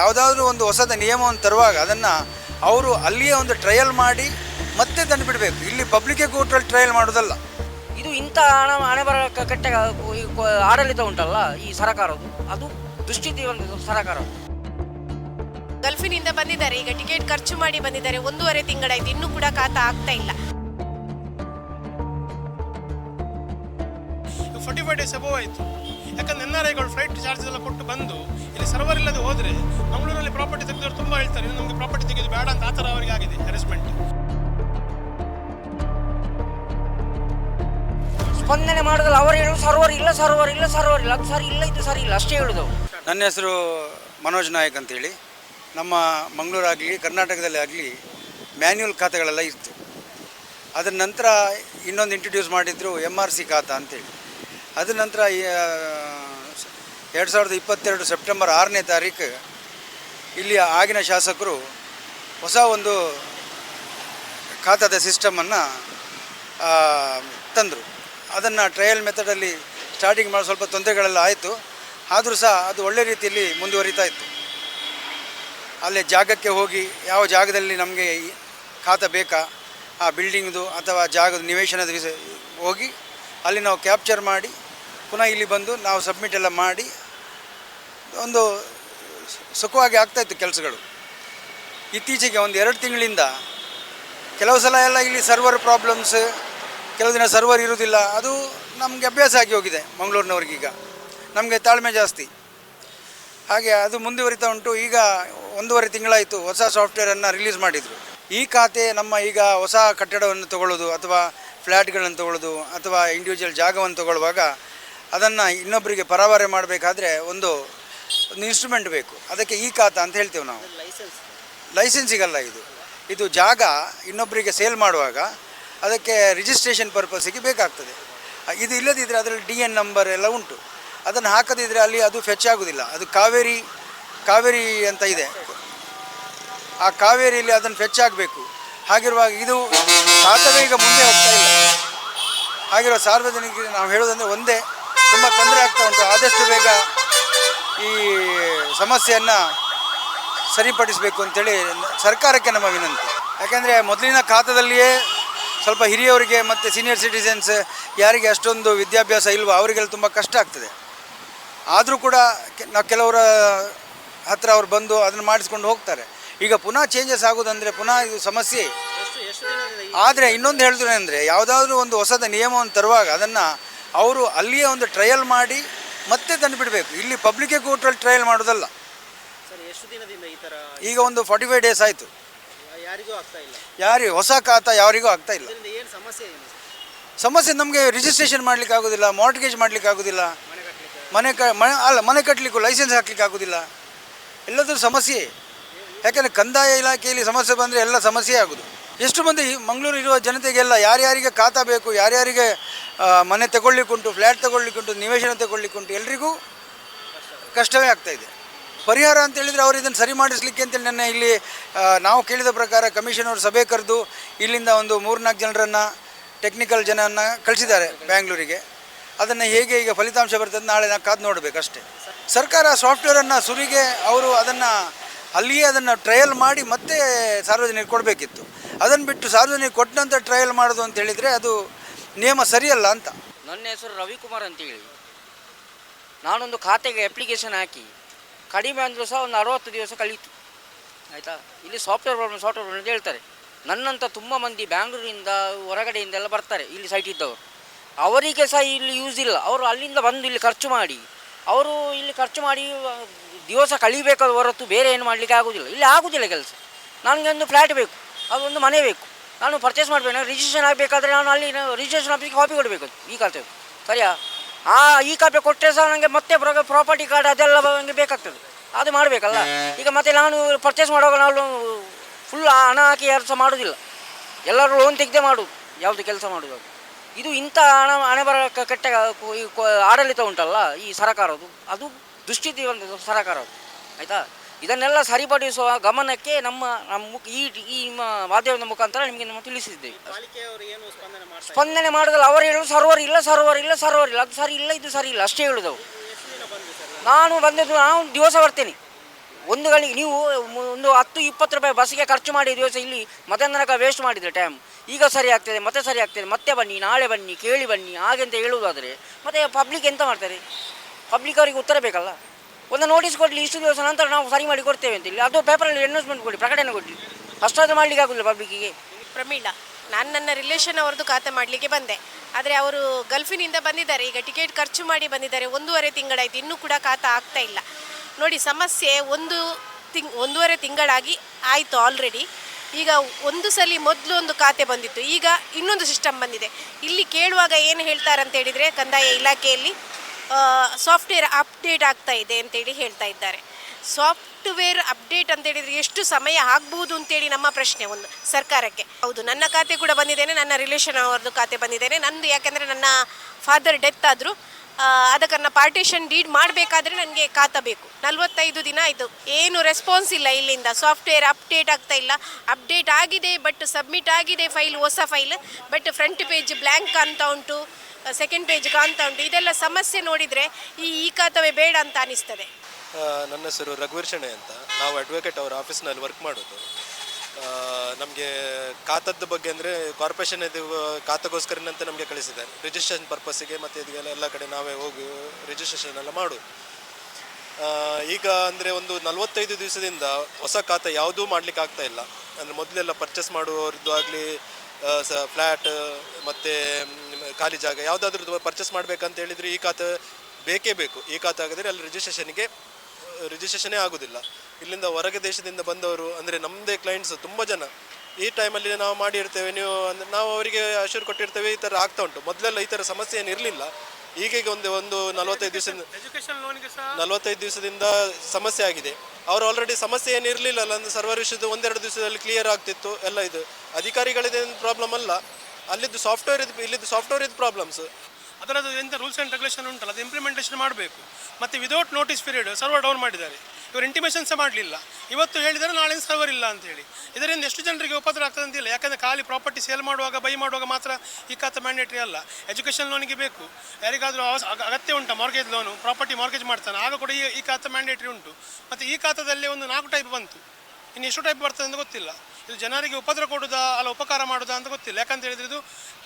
ಯಾವುದಾದ್ರೂ ಒಂದು ಹೊಸದ ನಿಯಮವನ್ನು ತರುವಾಗ ಅದನ್ನು ಅವರು ಅಲ್ಲಿಯೇ ಒಂದು ಟ್ರಯಲ್ ಮಾಡಿ ಮತ್ತೆ ತಂದು ಬಿಡಬೇಕು. ಇಲ್ಲಿ ಪಬ್ಲಿಕ್ ಕೋರ್ಟಲ್ಲಿ ಟ್ರಯಲ್ ಮಾಡೋದಲ್ಲ. ಇದು ಇಂಥ ಹಣ ಹಣೆ ಬರ ಕಟ್ಟೆ ಆಡಳಿತ ಉಂಟಲ್ಲ ಈ ಸರಕಾರದ್ದು? ಅದು ದುಸ್ಥಿತಿ ಒಂದು ಸರಕಾರ. ಗಲ್ಫಿನಿಂದ ಬಂದಿದ್ದಾರೆ. ಈಗ ಟಿಕೆಟ್ ಖರ್ಚು ಮಾಡಿ ಬಂದಿದ್ದಾರೆ. ಒಂದೂವರೆ ತಿಂಗಳಾಯ್ತು ಇನ್ನೂ ಕೂಡ ಖಾತಾ ಆಗ್ತಾ ಇಲ್ಲ. ಫೋರ್ಟಿ ಫೈವ್ ಡೇಸ್ ಅಬೋವ್ ಆಯಿತು. ಯಾಕಂದ್ರೆ ಎನ್ ಆರ್ ಐಗಳು ಫ್ಲೈಟ್ ಚಾರ್ಜ್ ಎಲ್ಲ ಕೊಟ್ಟು ಬಂದು ಇಲ್ಲಿ ಸರ್ವರ್ ಇಲ್ಲದೆ ಹೋದರೆ ಮಂಗಳೂರಲ್ಲಿ ಪ್ರಾಪರ್ಟಿ ತೆಗೆದವರು ತುಂಬ ಹೇಳ್ತಾರೆ ಇನ್ನು ನಮಗೆ ಪ್ರಾಪರ್ಟಿ ತೆಗೆದು ಬೇಡ ಅಂತ ಆತರ ಥರ ಅವರಿಗೆ ಆಗಿದೆ ಅರೇಂಜ್ಮೆಂಟ್ ಸ್ಪಂದನೆ ಮಾಡೋದಲ್ಲ ಅವರು ಹೇಳುವ ಸರ್ವರ್ ಇಲ್ಲ ಸರ್ವರ್ ಇಲ್ಲ ಸರ್ವರ್ ಇಲ್ಲ. ಅದು ಸರಿ ಇಲ್ಲ ಇದು ಸರಿ ಇಲ್ಲ ಅಷ್ಟೇ ಹೇಳುದು. ನನ್ನ ಹೆಸರು ಮನೋಜ್ ನಾಯಕ್ ಅಂತೇಳಿ. ನಮ್ಮ ಮಂಗಳೂರಾಗಲಿ ಕರ್ನಾಟಕದಲ್ಲಿ ಆಗಲಿ ಮ್ಯಾನ್ಯುವಲ್ ಖಾತೆಗಳೆಲ್ಲ ಇತ್ತು ಅದರ ನಂತರ ಇನ್ನೊಂದು ಇಂಟ್ರೊಡ್ಯೂಸ್ ಮಾಡಿದ್ರು ಎಂ ಆರ್ ಸಿ ಖಾತಾ ಅಂತೇಳಿ. ಅದರ ನಂತರ ಎರಡು ಸಾವಿರದ ಇಪ್ಪತ್ತೆರಡು ಸೆಪ್ಟೆಂಬರ್ ಆರನೇ ತಾರೀಕು ಇಲ್ಲಿಯ ಆಗಿನ ಶಾಸಕರು ಹೊಸ ಒಂದು ಖಾತಾದ ಸಿಸ್ಟಮನ್ನು ತಂದರು. ಅದನ್ನು ಟ್ರಯಲ್ ಮೆಥಡಲ್ಲಿ ಸ್ಟಾರ್ಟಿಂಗ್ ಮಾಡಿ ಸ್ವಲ್ಪ ತೊಂದರೆಗಳೆಲ್ಲ ಆಯಿತು. ಆದರೂ ಸಹ ಅದು ಒಳ್ಳೆ ರೀತಿಯಲ್ಲಿ ಮುಂದುವರಿತಾ ಇತ್ತು. ಅಲ್ಲೇ ಜಾಗಕ್ಕೆ ಹೋಗಿ ಯಾವ ಜಾಗದಲ್ಲಿ ನಮಗೆ ಖಾತ ಬೇಕಾ? ಆ ಬಿಲ್ಡಿಂಗ್ದು ಅಥವಾ ಜಾಗದ ನಿವೇಶನದ ಹೋಗಿ ಅಲ್ಲಿ ನಾವು ಕ್ಯಾಪ್ಚರ್ ಮಾಡಿ ಪುನಃ ಇಲ್ಲಿ ಬಂದು ನಾವು ಸಬ್ಮಿಟ್ ಎಲ್ಲ ಮಾಡಿ ಒಂದು ಸುಖವಾಗಿ ಆಗ್ತಾಯಿತ್ತು ಕೆಲಸಗಳು. ಇತ್ತೀಚೆಗೆ ಒಂದು ಎರಡು ತಿಂಗಳಿಂದ ಕೆಲವು ಸಲ ಎಲ್ಲ ಇಲ್ಲಿ ಸರ್ವರ್ ಪ್ರಾಬ್ಲಮ್ಸ್ ಕೆಲವು ದಿನ ಸರ್ವರ್ ಇರುವುದಿಲ್ಲ, ಅದು ನಮಗೆ ಅಭ್ಯಾಸ ಆಗಿ ಹೋಗಿದೆ ಮಂಗಳೂರಿನವ್ರಿಗೀಗ ನಮಗೆ ತಾಳ್ಮೆ ಜಾಸ್ತಿ. ಹಾಗೆ ಅದು ಮುಂದುವರಿತಾ ಉಂಟು, ಈಗ ಒಂದೂವರೆ ತಿಂಗಳಾಯಿತು ಹೊಸ ಸಾಫ್ಟ್ವೇರನ್ನು ರಿಲೀಸ್ ಮಾಡಿದರು. ಈ ಖಾತೆ ನಮ್ಮ ಈಗ ಹೊಸ ಕಟ್ಟಡವನ್ನು ತಗೊಳ್ಳೋದು ಅಥವಾ ಫ್ಲ್ಯಾಟ್ಗಳನ್ನು ತಗೊಳ್ಳೋದು ಅಥವಾ ಇಂಡಿವಿಜುವಲ್ ಜಾಗವನ್ನು ತಗೊಳ್ಳುವಾಗ ಅದನ್ನು ಇನ್ನೊಬ್ಬರಿಗೆ ಪರಾವರೆ ಮಾಡಬೇಕಾದ್ರೆ ಒಂದು ಒಂದು ಇನ್ಸ್ಟ್ರೂಮೆಂಟ್ ಬೇಕು. ಅದಕ್ಕೆ ಈ ಖಾತ ಅಂತ ಹೇಳ್ತೇವೆ ನಾವು. ಲೈಸೆನ್ಸ್ ಲೈಸೆನ್ಸಿಗಲ್ಲ ಇದು. ಇದು ಜಾಗ ಇನ್ನೊಬ್ಬರಿಗೆ ಸೇಲ್ ಮಾಡುವಾಗ ಅದಕ್ಕೆ ರಿಜಿಸ್ಟ್ರೇಷನ್ ಪರ್ಪಸ್ಸಿಗೆ ಬೇಕಾಗ್ತದೆ. ಇದು ಇಲ್ಲದಿದ್ದರೆ ಅದರಲ್ಲಿ ಡಿ ಎನ್ ನಂಬರ್ ಎಲ್ಲ ಉಂಟು. ಅದನ್ನು ಹಾಕದಿದ್ದರೆ ಅಲ್ಲಿ ಅದು ಫೆಚ್ ಆಗೋದಿಲ್ಲ. ಅದು ಕಾವೇರಿ ಕಾವೇರಿ ಅಂತ ಇದೆ. ಆ ಕಾವೇರಿಯಲ್ಲಿ ಅದನ್ನು ಫೆಚ್ ಆಗಬೇಕು. ಹಾಗಿರುವಾಗ ಇದು ಖಾತವೇ ಈಗ ಮುಂದೆ ಹೋಗ್ತಾ ಇಲ್ಲ. ಹಾಗಿರುವ ಸಾರ್ವಜನಿಕರಿಗೆ ನಾವು ಹೇಳೋದಂದರೆ ಒಂದೇ ತುಂಬ ತೊಂದರೆ ಆಗ್ತಾ ಉಂಟು. ಆದಷ್ಟು ಬೇಗ ಈ ಸಮಸ್ಯೆಯನ್ನು ಸರಿಪಡಿಸಬೇಕು ಅಂತೇಳಿ ಸರ್ಕಾರಕ್ಕೆ ನಮ್ಮ ವಿನಂತಿ. ಯಾಕೆಂದರೆ ಮೊದಲಿನ ಖಾತದಲ್ಲಿಯೇ ಸ್ವಲ್ಪ ಹಿರಿಯವರಿಗೆ ಮತ್ತು ಸೀನಿಯರ್ ಸಿಟಿಸನ್ಸ್ ಯಾರಿಗೆ ಅಷ್ಟೊಂದು ವಿದ್ಯಾಭ್ಯಾಸ ಇಲ್ವೋ ಅವರಿಗೆಲ್ಲ ತುಂಬ ಕಷ್ಟ ಆಗ್ತದೆ. ಆದರೂ ಕೂಡ ನಾವು ಕೆಲವರ ಹತ್ರ ಅವ್ರು ಬಂದು ಅದನ್ನು ಮಾಡಿಸ್ಕೊಂಡು ಹೋಗ್ತಾರೆ. ಈಗ ಪುನಃ ಚೇಂಜಸ್ ಆಗೋದಂದರೆ ಪುನಃ ಇದು ಸಮಸ್ಯೆ. ಆದರೆ ಇನ್ನೊಂದು ಹೇಳಿದ್ರೆ ಅಂದರೆ ಯಾವುದಾದ್ರೂ ಒಂದು ಹೊಸದ ನಿಯಮವನ್ನು ತರುವಾಗ ಅದನ್ನು ಅವರು ಅಲ್ಲಿಯೇ ಒಂದು ಟ್ರಯಲ್ ಮಾಡಿ ಮತ್ತೆ ತಂದು ಬಿಡಬೇಕು. ಇಲ್ಲಿ ಪಬ್ಲಿಕ್ ಕೋರ್ಟಲ್ಲಿ ಟ್ರಯಲ್ ಮಾಡೋದಲ್ಲ. ಸರ್ ಎಷ್ಟು ದಿನದಿಂದ ಈ ಥರ ಈಗ ಒಂದು ಫಾರ್ಟಿ ಫೈವ್ ಡೇಸ್ ಆಯಿತು. ಯಾರಿಗೂ ಆಗ್ತಾ ಇಲ್ಲ? ಯಾರಿಗೆ ಹೊಸ ಖಾತಾ ಯಾರಿಗೂ ಆಗ್ತಾ ಇಲ್ಲ. ಇದರಿಂದ ಏನು ಸಮಸ್ಯೆ ಏನು? ಸಮಸ್ಯೆ ನಮಗೆ ರಿಜಿಸ್ಟ್ರೇಷನ್ ಮಾಡಲಿಕ್ಕೆ ಆಗೋದಿಲ್ಲ ಮಾರ್ಟ್ಗೇಜ್ ಮಾಡಲಿಕ್ಕೆ ಆಗೋದಿಲ್ಲ. ಮನೆ ಕಟ್ಟಲಿಕ್ಕೆ ಮನೆ ಕ ಮನೆ ಅಲ್ಲ ಮನೆ ಕಟ್ಟಲಿಕ್ಕೂ ಲೈಸೆನ್ಸ್ ಹಾಕ್ಲಿಕ್ಕೆ ಆಗೋದಿಲ್ಲ. ಎಲ್ಲದೂ ಸಮಸ್ಯೆ. ಯಾಕೆಂದರೆ ಕಂದಾಯ ಇಲಾಖೆಯಲ್ಲಿ ಸಮಸ್ಯೆ ಬಂದರೆ ಎಲ್ಲ ಸಮಸ್ಯೆ ಆಗೋದು. ಎಷ್ಟು ಮಂದಿ ಮಂಗಳೂರು ಇರುವ ಜನತೆಗೆಲ್ಲ ಯಾರ್ಯಾರಿಗೆ ಖಾತಾ ಬೇಕು, ಯಾರ್ಯಾರಿಗೆ ಮನೆ ತಗೊಳ್ಳಿಕ್ಕುಂಟು ಫ್ಲ್ಯಾಟ್ ತಗೊಳ್ಳಿಕ್ಕುಂಟು, ನಿವೇಶನ ತಗೊಳ್ಳಿಕ್ಕುಂಟು, ಎಲ್ರಿಗೂ ಕಷ್ಟವೇ ಆಗ್ತಾ ಇದೆ. ಪರಿಹಾರ ಅಂತ ಹೇಳಿದರೆ ಅವರು ಇದನ್ನು ಸರಿ ಮಾಡಿಸ್ಲಿಕ್ಕೆ ಅಂತೇಳಿ ನನ್ನ ಇಲ್ಲಿ ನಾವು ಕೇಳಿದ ಪ್ರಕಾರ ಕಮಿಷನ್ ಅವರು ಸಭೆ ಕರೆದು ಇಲ್ಲಿಂದ ಒಂದು ಮೂರ್ನಾಲ್ಕು ಜನರನ್ನು ಟೆಕ್ನಿಕಲ್ ಜನರನ್ನು ಕಳಿಸಿದ್ದಾರೆ ಬ್ಯಾಂಗ್ಳೂರಿಗೆ. ಅದನ್ನು ಹೇಗೆ ಈಗ ಫಲಿತಾಂಶ ಬರ್ತದೆ ನಾಳೆ ನಾವು ಕಾದು ನೋಡಬೇಕಷ್ಟೇ ಸರ್ಕಾರ ಸಾಫ್ಟ್ವೇರನ್ನು ಸುರಿಗೆ ಅವರು ಅದನ್ನು ಅಲ್ಲಿಯೇ ಅದನ್ನು ಟ್ರಯಲ್ ಮಾಡಿ ಮತ್ತೆ ಸಾರ್ವಜನಿಕರಿಗೆ ಕೊಡಬೇಕಿತ್ತು. ಅದನ್ನು ಬಿಟ್ಟು ಸಾರ್ವಜನಿಕ ಕೊಟ್ಟ ನಂತರ ಟ್ರಯಲ್ ಮಾಡೋದು ಅಂತ ಹೇಳಿದರೆ ಅದು ನಿಯಮ ಸರಿಯಲ್ಲ ಅಂತ. ನನ್ನ ಹೆಸರು ರವಿಕುಮಾರ್ ಅಂತೇಳಿ ನಾನೊಂದು ಖಾತೆಗೆ ಅಪ್ಲಿಕೇಶನ್ ಹಾಕಿ ಕಡಿಮೆ ಅಂದರೂ ಸಹ ಒಂದು ಅರವತ್ತು ದಿವಸ ಕಳೀತು. ಆಯಿತಾ? ಇಲ್ಲಿ ಸಾಫ್ಟ್ವೇರ್ ಪ್ರಾಬ್ಲಮ್ ಸಾಫ್ಟ್ವೇರ್ ಪ್ರಾಬ್ಲಮ್ ಅಂತ ಹೇಳ್ತಾರೆ. ನನ್ನಂಥ ತುಂಬ ಮಂದಿ ಬ್ಯಾಂಗ್ಳೂರಿಂದ, ಹೊರಗಡೆಯಿಂದ ಎಲ್ಲ ಬರ್ತಾರೆ ಇಲ್ಲಿ ಸೈಟ್ ಇದ್ದವರು. ಅವರಿಗೆ ಸಹ ಇಲ್ಲಿ ಯೂಸ್ ಇಲ್ಲ. ಅವರು ಅಲ್ಲಿಂದ ಬಂದು ಇಲ್ಲಿ ಖರ್ಚು ಮಾಡಿ. ಅವರು ಇಲ್ಲಿ ಖರ್ಚು ಮಾಡಿ ದಿವಸ ಕಳಿಬೇಕಾದ ಹೊರತು ಬೇರೆ ಏನು ಮಾಡಲಿಕ್ಕೆ ಆಗೋದಿಲ್ಲ. ಇಲ್ಲಿ ಆಗೋದಿಲ್ಲ ಕೆಲಸ. ನನಗೆ ಒಂದು ಫ್ಲ್ಯಾಟ್ ಬೇಕು. ಅದೊಂದು ಮನೆ ಬೇಕು. ನಾನು ಪರ್ಚೇಸ್ ಮಾಡಬೇಕು. ರಿಜಿಸ್ಟ್ರೇಷನ್ ಆಗಬೇಕಾದ್ರೆ ನಾನು ಅಲ್ಲಿ ರಿಜಿಸ್ಟ್ರೇಷನ್ ಆಫೀಸ್ಗೆ ಕಾಪಿ ಕೊಡಬೇಕು. ಈ ಖಾತೆ ಸರಿಯಾ? ಆ, ಈ ಕಾಪಿ ಕೊಟ್ಟರೆ ಸಹ ನನಗೆ ಮತ್ತೆ ಪ್ರಾಪರ್ಟಿ ಕಾರ್ಡ್ ಅದೆಲ್ಲ ನನಗೆ ಬೇಕಾಗ್ತದೆ. ಅದು ಮಾಡಬೇಕಲ್ಲ. ಈಗ ಮತ್ತೆ ನಾನು ಪರ್ಚೇಸ್ ಮಾಡುವಾಗ ನಾನು ಫುಲ್ ಹಣ ಹಾಕಿ ಯಾರು ಸಹ ಮಾಡೋದಿಲ್ಲ. ಎಲ್ಲರೂ ಲೋನ್ ತೆಗೆದೇ ಮಾಡೋದು. ಯಾವುದು ಕೆಲಸ ಮಾಡೋದು ಇದು ಇಂಥ ಹಣ ಹಣೆ ಬರ ಕಟ್ಟ ಆಡಳಿತ ಉಂಟಲ್ಲ ಈ ಸರಕಾರದು ಅದು ದುಸ್ಥಿತಿ ಒಂದು ಸರಕಾರ ಆಯಿತಾ? ಇದನ್ನೆಲ್ಲ ಸರಿಪಡಿಸುವ ಗಮನಕ್ಕೆ ನಮ್ಮ ನಮ್ಮ ಮುಖ- ಈ ಈ ಮಾಧ್ಯಮದ ಮುಖಾಂತರ ನಿಮಗೆ ನಮ್ಮ ತಿಳಿಸಿದ್ದೇವೆ. ಸ್ಪಂದನೆ ಮಾಡೋದಲ್ಲ ಅವರು ಹೇಳೋದು ಸರ್ವರ್ ಇಲ್ಲ ಸರ್ವರ್ ಇಲ್ಲ ಸರ್ವರ್ ಇಲ್ಲ. ಅದು ಸರಿ ಇಲ್ಲ ಇದು ಸರಿ ಇಲ್ಲ. ಅಷ್ಟೇ ಹೇಳಿದವು ನಾನು ಬಂದಿದ್ದು ನಾನು ದಿವಸ ಬರ್ತೇನೆ. ಒಂದು ಗಳಿಗೆ ನೀವು ಒಂದು ಹತ್ತು ಇಪ್ಪತ್ತು ರೂಪಾಯಿ ಬಸ್ಸಿಗೆ ಖರ್ಚು ಮಾಡಿ ದಿವಸ ಇಲ್ಲಿ ಮತ್ತೆ ತನಕ ವೇಸ್ಟ್ ಮಾಡಿದರೆ ಟೈಮ್ ಈಗ ಸರಿ ಆಗ್ತದೆ ಮತ್ತೆ ಸರಿ ಆಗ್ತದೆ. ಮತ್ತೆ ಬನ್ನಿ ನಾಳೆ ಬನ್ನಿ ಕೇಳಿ ಬನ್ನಿ ಹಾಗೆಂತ ಹೇಳುವುದಾದರೆ ಮತ್ತೆ ಪಬ್ಲಿಕ್ ಎಂತ ಮಾಡ್ತಾರೆ? ಪಬ್ಲಿಕ್ ಅವರಿಗೆ ಉತ್ತರ ಬೇಕಲ್ಲ? ಒಂದು ನೋಟಿಸ್ ಕೊಡಲಿ, ಇಷ್ಟು ದಿವಸ ನಂತರ ನಾವು ಸರಿ ಮಾಡಿ ಕೊಡ್ತೇವೆ ಅಂತ ಇಲ್ಲಿ ಅದು ಪೇಪರಲ್ಲಿ ಅನೌನ್ಸ್ಮೆಂಟ್ ಕೊಡಿ, ಪ್ರಕಟಣೆ ಕೊಡಲಿ ಅಷ್ಟಾದರೂ ಮಾಡಲಿಕ್ಕೆ ಆಗೋದಿಲ್ಲ ಪಬ್ಲಿಕ್ಕಿಗೆ ಪ್ರಮೀಳಾ ನಾನು ನನ್ನ ರಿಲೇಷನ್ ಅವ್ರದ್ದು ಖಾತೆ ಮಾಡಲಿಕ್ಕೆ ಬಂದೆ. ಆದರೆ ಅವರು ಗಲ್ಫಿನಿಂದ ಬಂದಿದ್ದಾರೆ. ಈಗ ಟಿಕೆಟ್ ಖರ್ಚು ಮಾಡಿ ಬಂದಿದ್ದಾರೆ. ಒಂದೂವರೆ ತಿಂಗಳಾಯಿತು. ಇನ್ನೂ ಕೂಡ ಖಾತೆ ಆಗ್ತಾ ಇಲ್ಲ. ನೋಡಿ, ಸಮಸ್ಯೆ ಒಂದು ತಿಂಗ್ ಒಂದೂವರೆ ತಿಂಗಳಾಗಿ ಆಯಿತು ಆಲ್ರೆಡಿ ಈಗ ಒಂದು ಸಲ ಮೊದಲು ಒಂದು ಖಾತೆ ಬಂದಿತ್ತು. ಈಗ ಇನ್ನೊಂದು ಸಿಸ್ಟಮ್ ಬಂದಿದೆ. ಇಲ್ಲಿ ಕೇಳುವಾಗ ಏನು ಹೇಳ್ತಾರಂತ ಹೇಳಿದರೆ, ಕಂದಾಯ ಇಲಾಖೆಯಲ್ಲಿ ಸಾಫ್ಟ್ವೇರ್ ಅಪ್ಡೇಟ್ ಆಗ್ತಾ ಇದೆ ಅಂತೇಳಿ ಹೇಳ್ತಾ ಇದ್ದಾರೆ. ಸಾಫ್ಟ್ವೇರ್ ಅಪ್ಡೇಟ್ ಅಂತ ಹೇಳಿದ್ರೆ ಎಷ್ಟು ಸಮಯ ಆಗ್ಬೋದು ಅಂತೇಳಿ ನಮ್ಮ ಪ್ರಶ್ನೆ ಒಂದು ಸರ್ಕಾರಕ್ಕೆ. ಹೌದು, ನನ್ನ ಖಾತೆ ಕೂಡ ಬಂದಿದ್ದೇನೆ, ನನ್ನ ರಿಲೇಷನ್ ಅವ್ರದ್ದು ಖಾತೆ ಬಂದಿದ್ದೇನೆ. ನಂದು ಯಾಕೆಂದರೆ ನನ್ನ ಫಾದರ್ ಡೆತ್ ಆದರೂ ಅದಕ್ಕನ್ನು ಪಾರ್ಟಿಷನ್ ಡೀಡ್ ಮಾಡಬೇಕಾದ್ರೆ ನನಗೆ ಖಾತ ಬೇಕು. ನಲ್ವತ್ತೈದು ದಿನ ಆಯಿತು. ಏನು ರೆಸ್ಪಾನ್ಸ್ ಇಲ್ಲ ಇಲ್ಲಿಂದ. ಸಾಫ್ಟ್ವೇರ್ ಅಪ್ಡೇಟ್ ಆಗ್ತಾ ಇಲ್ಲ. ಅಪ್ಡೇಟ್ ಆಗಿದೆ ಬಟ್ ಸಬ್ಮಿಟ್ ಆಗಿದೆ ಫೈಲ್ ಹೊಸ file but front page blank ಅಂತ ಉಂಟು. ಸೆಕೆಂಡ್ ಪೇಜ್ ಕಾಣ್ತಾ ಉಂಟು. ಇದೆಲ್ಲ ಸಮಸ್ಯೆ ನೋಡಿದರೆ ಈ ಈ ಖಾತವೇ ಬೇಡ ಅಂತ ಅನಿಸ್ತದೆ. ನನ್ನ ಹೆಸರು ರಘುವೀರ್ ಅಂತ. ನಾವು ಅಡ್ವೊಕೇಟ್ ಅವರ ಆಫೀಸ್ನಲ್ಲಿ ವರ್ಕ್ ಮಾಡೋದು. ನಮಗೆ ಖಾತದ ಬಗ್ಗೆ ಅಂದರೆ ಕಾರ್ಪೊರೇಷನ್ ಇದು ಅಂತ ನಮಗೆ ಕಳಿಸಿದ್ದಾರೆ. ರಿಜಿಸ್ಟ್ರೇಷನ್ ಪರ್ಪಸ್ಸಿಗೆ ಮತ್ತು ಇದಕ್ಕೆಲ್ಲ ಎಲ್ಲ ಕಡೆ ನಾವೇ ಹೋಗಿ ರಿಜಿಸ್ಟ್ರೇಷನ್ ಎಲ್ಲ ಮಾಡು ಈಗ ಅಂದರೆ ಒಂದು ನಲವತ್ತೈದು ದಿವಸದಿಂದ ಹೊಸ ಖಾತೆ ಯಾವುದೂ ಮಾಡ್ಲಿಕ್ಕೆ ಆಗ್ತಾ ಇಲ್ಲ. ಅಂದರೆ ಮೊದಲೆಲ್ಲ ಪರ್ಚೇಸ್ ಮಾಡುವವ್ರದ್ದು ಆಗಲಿ ಸ ಫ್ಲ್ಯಾಟ್ ಮತ್ತು ಖಾಲಿ ಜಾಗ ಯಾವುದಾದ್ರೂ ಪರ್ಚೇಸ್ ಮಾಡಬೇಕಂತ ಹೇಳಿದರೆ ಈ ಖಾತೆ ಬೇಕೇ ಬೇಕು. ಈ ಖಾತೆ ಆಗಿದ್ರೆ ಅಲ್ಲಿ ರಿಜಿಸ್ಟ್ರೇಷನ್ಗೆ ರಿಜಿಸ್ಟ್ರೇಷನೇ ಆಗೋದಿಲ್ಲ. ಇಲ್ಲಿಂದ ಹೊರಗೆ ದೇಶದಿಂದ ಬಂದವರು ಅಂದರೆ ನಮ್ಮದೇ ಕ್ಲೈಂಟ್ಸ್ ತುಂಬ ಜನ. ಈ ಟೈಮಲ್ಲಿ ನಾವು ಮಾಡಿರ್ತೇವೆ ನೀವು ಅಂದರೆ ನಾವು ಅವರಿಗೆ ಅಶ್ಯೂರ್ ಕೊಟ್ಟಿರ್ತೇವೆ ಈ ಥರ ಆಗ್ತಾ ಉಂಟು. ಮೊದಲೆಲ್ಲ ಈ ಥರ ಸಮಸ್ಯೆ ಏನು ಇರಲಿಲ್ಲ. ಈಗೀಗ ಒಂದು ಒಂದು ನಲವತ್ತೈದು ದಿವಸದಿಂದ ನಲವತ್ತೈದು ದಿವಸದಿಂದ ಸಮಸ್ಯೆ ಆಗಿದೆ. ಅವರು ಆಲ್ರೆಡಿ ಸಮಸ್ಯೆ ಏನು ಇರಲಿಲ್ಲ ಅಲ್ಲ ಅಂದ್ರೆ ಸರ್ವರ್ ವಿಷಯದ ಒಂದೆರಡು ದಿವಸದಲ್ಲಿ ಕ್ಲಿಯರ್ ಆಗ್ತಿತ್ತು ಎಲ್ಲ ಇದು. ಅಧಿಕಾರಿಗಳಿದೇನು ಪ್ರಾಬ್ಲಮ್ ಅಲ್ಲ. ಅಲ್ಲಿದ್ದು ಸಾಫ್ಟ್ವೇರ್ ಇದು ಇಲ್ಲಿದ್ದು ಸಾಫ್ಟ್ವೇರ್ ಇದು ಪ್ರಾಬ್ಲಮ್ಸ್ ಅದರದ್ದು ಎಂತ ರೂಲ್ಸ್ ಆ್ಯಂಡ್ ರೆಗ್ಯುಲೇಷನ್ ಉಂಟಲ್ಲ, ಅದು ಇಂಪ್ಲಿಮೆಂಟೇಷನ್ ಮಾಡಬೇಕು. ಮತ್ತು without notice period server down ಮಾಡಿದ್ದಾರೆ. ಇವರು ಇಂಟಿಮೇಷನ್ ಸಹ ಮಾಡಲಿಲ್ಲ. ಇವತ್ತು ಹೇಳಿದರೆ ನಾಳೆ ಸರ್ವರ್ ಇಲ್ಲ ಅಂತ ಹೇಳಿ. ಇದರಿಂದ ಎಷ್ಟು ಜನರಿಗೆ ಉಪದ್ರ ಆಗ್ತದೆ ಅಂತಿಲ್ಲ ಯಾಕಂದರೆ ಖಾಲಿ ಪ್ರಾಪರ್ಟಿ ಸೇಲ್ ಮಾಡುವಾಗ ಬೈ ಮಾಡುವಾಗ ಮಾತ್ರ ಈ ಖಾತೆ ಮ್ಯಾಂಡೇಟ್ರಿ ಅಲ್ಲ. ಎಜುಕೇಷನ್ ಲೋನಿಗೆ ಬೇಕು. ಯಾರಿಗಾದರೂ ಅಗತ್ಯ ಉಂಟು ಮಾರ್ಗೇಜ್ ಲೋನು ಪ್ರಾಪರ್ಟಿ ಮಾರ್ಗೇಜ್ ಮಾಡ್ತಾನೆ. ಆಗ ಕೂಡ ಈ ಈ ಖಾತೆ ಮ್ಯಾಂಡೇಟ್ರಿ ಉಂಟು. ಮತ್ತು ಈ ಖಾತಾದಲ್ಲಿ ಒಂದು ನಾಲ್ಕು ಟೈಪ್ ಬಂತು. ಇನ್ನು ಎಷ್ಟು ಟೈಪ್ ಬರ್ತದೆ ಅಂತ ಗೊತ್ತಿಲ್ಲ. ಇದು ಜನರಿಗೆ ಉಪದ್ರ ಕೊಡುದ, ಅಲ್ಲ ಉಪಕಾರ ಮಾಡೋದಾ ಅಂತ ಗೊತ್ತಿಲ್ಲ. ಯಾಕಂತ ಹೇಳಿದ್ರೆ ಇದು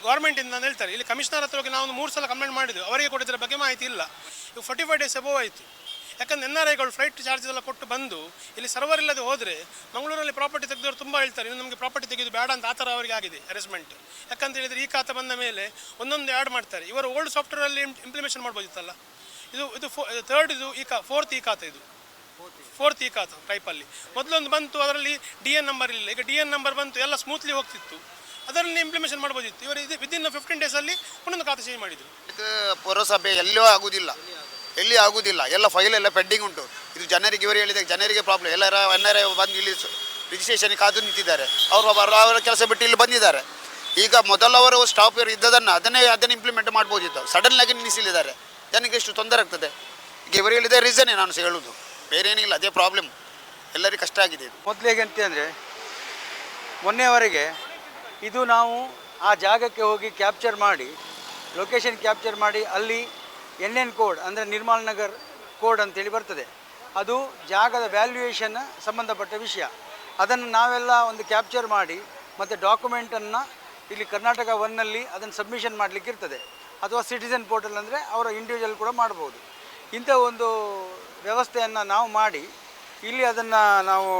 ಗೌರ್ಮೆಂಟಿಂದ ಅಂತ ಹೇಳ್ತಾರೆ, ಇಲ್ಲಿ ಕಮಿಷನರ್ ಹತ್ರ ಹೋಗಿ ನಾವು ಒಂದು ಮೂರು ಸಲ ಕಂಪ್ಲೇಂಟ್ ಮಾಡಿದ್ವಿ. ಅವರಿಗೆ ಕೊಟ್ಟಿದ್ದರ ಬಗ್ಗೆ ಮಾಹಿತಿ ಇಲ್ಲ. ಇವು ಫಾರ್ಟಿ ಫೈವ್ ಡೇಸ್ ಅಬೋವ್ ಆಯಿತು. ಯಾಕಂದ್ರೆ ಎನ್ ಆರ್ ಐಗಳು ಫ್ಲೈಟ್ ಚಾರ್ಜಸ್ ಎಲ್ಲ ಕೊಟ್ಟು ಬಂದು, ಇಲ್ಲಿ ಸರ್ವರ್ ಇಲ್ಲದೆ ಹೋದರೆ ಮಂಗಳೂರಲ್ಲಿ ಪ್ರಾಪರ್ಟಿ ತೆಗೆದವರು ತುಂಬ ಹೇಳ್ತಾರೆ, ಇನ್ನು ನಮಗೆ ಪ್ರಾಪರ್ಟಿ ತೆಗೆದು ಬೇಡ ಅಂತ ಆ ಥರ ಅವರಿಗೆ ಆಗಿದೆ ಅರೇಂಜ್ಮೆಂಟ್ ಯಾಕಂತ ಹೇಳಿದರೆ ಈ ಖಾತೆ ಬಂದ ಮೇಲೆ ಒಂದೊಂದು ಆ್ಯಡ್ ಮಾಡ್ತಾರೆ. ಇವರು ಓಲ್ಡ್ ಸಾಫ್ಟ್ವೇರಲ್ಲಿ ಇಂಪ್ಲಿಮೇಷನ್ ಮಾಡ್ಬೋದಿತ್ತಲ್ಲ? ಇದು ಇದು ಫೋ ಥರ್ಡ್ ಇದು ಈ ಕಾ ಫೋರ್ತ್ ಈ ಖಾತೆ ಇದು. ಫೋರ್ತ್. ಈ ಖಾತೆ ಟೈಪಲ್ಲಿ. ಮೊದಲೊಂದು ಬಂತು, ಅದರಲ್ಲಿ ಡಿ ಎನ್ ನಂಬರ್ ಇಲ್ಲ ಈಗ ಡಿ ಎನ್ ನಂಬರ್ ಬಂತು, ಎಲ್ಲ ಸ್ಮೂತ್ಲಿ ಹೋಗ್ತಿತ್ತು. ಅದರಲ್ಲಿ ಇಂಪ್ಲಿಮೇಷನ್ ಮಾಡ್ಬೋದಿತ್ತು. ಇವರು ಇದು ವಿದಿನ್ ಫಿಫ್ಟೀನ್ ಡೇಸಲ್ಲಿ ಒಂದೊಂದು ಖಾತೆ ಚೇಂಜ್ ಮಾಡಿದರು. ಇದು ಪುರಸಭೆ ಎಲ್ಲೂ ಆಗುವುದಿಲ್ಲ ಎಲ್ಲಿ ಆಗುವುದಿಲ್ಲ ಎಲ್ಲ ಫೈಲ್ ಎಲ್ಲ ಪೆಂಡಿಂಗ್ ಉಂಟು. ಇದು ಜನರಿಗೆ, ಇವರು ಹೇಳಿದಾಗ ಜನರಿಗೆ ಪ್ರಾಬ್ಲಮ್ ಎಲ್ಲರ ಎನ್ ಆರ್ ಐ ಬಂದು ಇಲ್ಲಿ ರಿಜಿಸ್ಟ್ರೇಷನ್ ಕಾದು ನಿಂತಿದ್ದಾರೆ. ಅವರು ಅವರ ಕೆಲಸ ಬಿಟ್ಟು ಇಲ್ಲಿ ಬಂದಿದ್ದಾರೆ. ಈಗ ಮೊದಲವರು ಸ್ಟಾಪ್ ಇದ್ದದನ್ನು ಅದನ್ನೇ, ಅದನ್ನು ಇಂಪ್ಲಿಮೆಂಟ್ ಮಾಡ್ಬೋದಿತ್ತು. ಸಡನ್ ಆಗಿ ನಿಲ್ಲಿಸಲಿದ್ದಾರೆ. ಜನಕ್ಕೆ ಎಷ್ಟು ತೊಂದರೆ ಆಗ್ತದೆ? ಈಗ ಇವರು ಹೇಳಿದ ರೀಸನ್ನೇ ನಾನು ಹೇಳುವುದು ಬೇರೆ ಏನಿಲ್ಲ ಅದೇ ಪ್ರಾಬ್ಲಮ್ ಎಲ್ಲರಿಗೂ ಕಷ್ಟ ಆಗಿದೆ ಇದು. ಮೊದಲು ಅಂತಂದರೆ ಅಂದರೆ, ಮೊನ್ನೆಯವರೆಗೆ ಇದು ನಾವು ಆ ಜಾಗಕ್ಕೆ ಹೋಗಿ ಕ್ಯಾಪ್ಚರ್ ಮಾಡಿ ಲೊಕೇಶನ್ ಕ್ಯಾಪ್ಚರ್ ಮಾಡಿ, ಅಲ್ಲಿ ಎನ್ ಎನ್ ಕೋಡ್ ಅಂದರೆ ನಿರ್ಮಾಲ್ ನಗರ್ ಕೋಡ್ ಅಂತೇಳಿ ಬರ್ತದೆ. ಅದು ಜಾಗದ ವ್ಯಾಲ್ಯೂಯೇಷನ್ ಸಂಬಂಧಪಟ್ಟ ವಿಷಯ. ಅದನ್ನು ನಾವೆಲ್ಲ ಒಂದು ಕ್ಯಾಪ್ಚರ್ ಮಾಡಿ, ಮತ್ತು ಡಾಕ್ಯುಮೆಂಟನ್ನು ಇಲ್ಲಿ ಕರ್ನಾಟಕ ಒನ್ನಲ್ಲಿ ಅದನ್ನು ಸಬ್ಮಿಷನ್ ಮಾಡಲಿಕ್ಕೆ ಇರ್ತದೆ ಅಥವಾ ಸಿಟಿಸನ್ ಪೋರ್ಟಲ್ ಅಂದರೆ ಅವರ ಇಂಡಿವಿಜುವಲ್ ಕೂಡ ಮಾಡ್ಬೋದು. ಇಂಥ ಒಂದು ವ್ಯವಸ್ಥೆಯನ್ನು ನಾವು ಮಾಡಿ ಇಲ್ಲಿ ಅದನ್ನು ನಾವು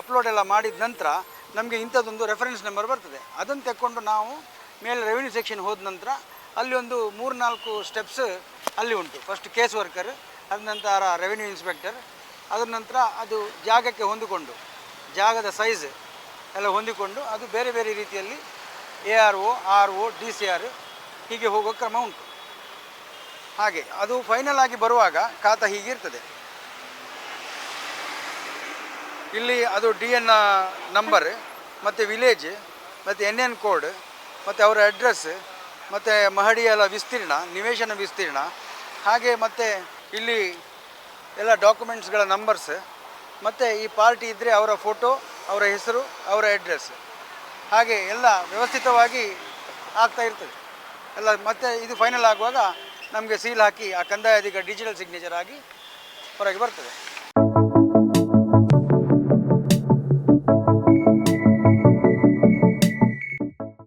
ಅಪ್ಲೋಡ್ ಎಲ್ಲ ಮಾಡಿದ ನಂತರ ನಮಗೆ ಇಂಥದ್ದೊಂದು ರೆಫರೆನ್ಸ್ ನಂಬರ್ ಬರ್ತದೆ. ಅದನ್ನು ತೆಕ್ಕೊಂಡು ನಾವು ಮೇಲೆ ರೆವಿನ್ಯೂ ಸೆಕ್ಷನ್ ಹೋದ ನಂತರ ಅಲ್ಲಿ ಒಂದು ಮೂರು ನಾಲ್ಕು ಸ್ಟೆಪ್ಸ್ ಅಲ್ಲಿ ಉಂಟು. ಫಸ್ಟ್ ಕೇಸ್ ವರ್ಕರ್ ಅದ ನಂತರ ರೆವಿನ್ಯೂ ಇನ್ಸ್ಪೆಕ್ಟರ್ ಅದರ ನಂತರ ಅದು ಜಾಗಕ್ಕೆ ಹೊಂದಿಕೊಂಡು, ಜಾಗದ ಸೈಜ್ ಎಲ್ಲ ಹೊಂದಿಕೊಂಡು ಅದು ಬೇರೆ ಬೇರೆ ರೀತಿಯಲ್ಲಿ A R O R O D C R ಹೀಗೆ ಹೋಗೋ ಕ್ರಮ ಉಂಟು. ಹಾಗೆ ಅದು ಫೈನಲ್ ಆಗಿ ಬರುವಾಗ ಖಾತಾ ಹೀಗಿರ್ತದೆ. ಇಲ್ಲಿ ಅದು ಡಿ ಎನ್ ನಂಬರ್ ಮತ್ತು ವಿಲೇಜ್ ಮತ್ತು ಎನ್ ಎನ್ ಕೋಡ್ ಮತ್ತು ಅವರ ಅಡ್ರೆಸ್ ಮತ್ತು ಮಹಡಿಯಲ ವಿಸ್ತೀರ್ಣ, ನಿವೇಶನ ವಿಸ್ತೀರ್ಣ, ಹಾಗೆ ಮತ್ತು ಇಲ್ಲಿ ಎಲ್ಲ ಡಾಕ್ಯುಮೆಂಟ್ಸ್ಗಳ ನಂಬರ್ಸ್ ಮತ್ತು ಈ ಪಾರ್ಟಿ ಇದ್ದರೆ ಅವರ ಫೋಟೋ ಅವರ ಹೆಸರು, ಅವರ ಅಡ್ರೆಸ್ ಹಾಗೆ ಎಲ್ಲ ವ್ಯವಸ್ಥಿತವಾಗಿ ಆಗ್ತಾ ಇರ್ತದೆ. ಎಲ್ಲ ಮತ್ತು ಇದು ಫೈನಲ್ ಆಗುವಾಗ ನಮಗೆ ಸೀಲ್ ಹಾಕಿ ಆ ಕಂದಾಯ ಅಧಿಕಾರಿ ಡಿಜಿಟಲ್ ಸಿಗ್ನೇಚರ್ ಆಗಿ ಹೊರಗೆ ಬರ್ತದೆ.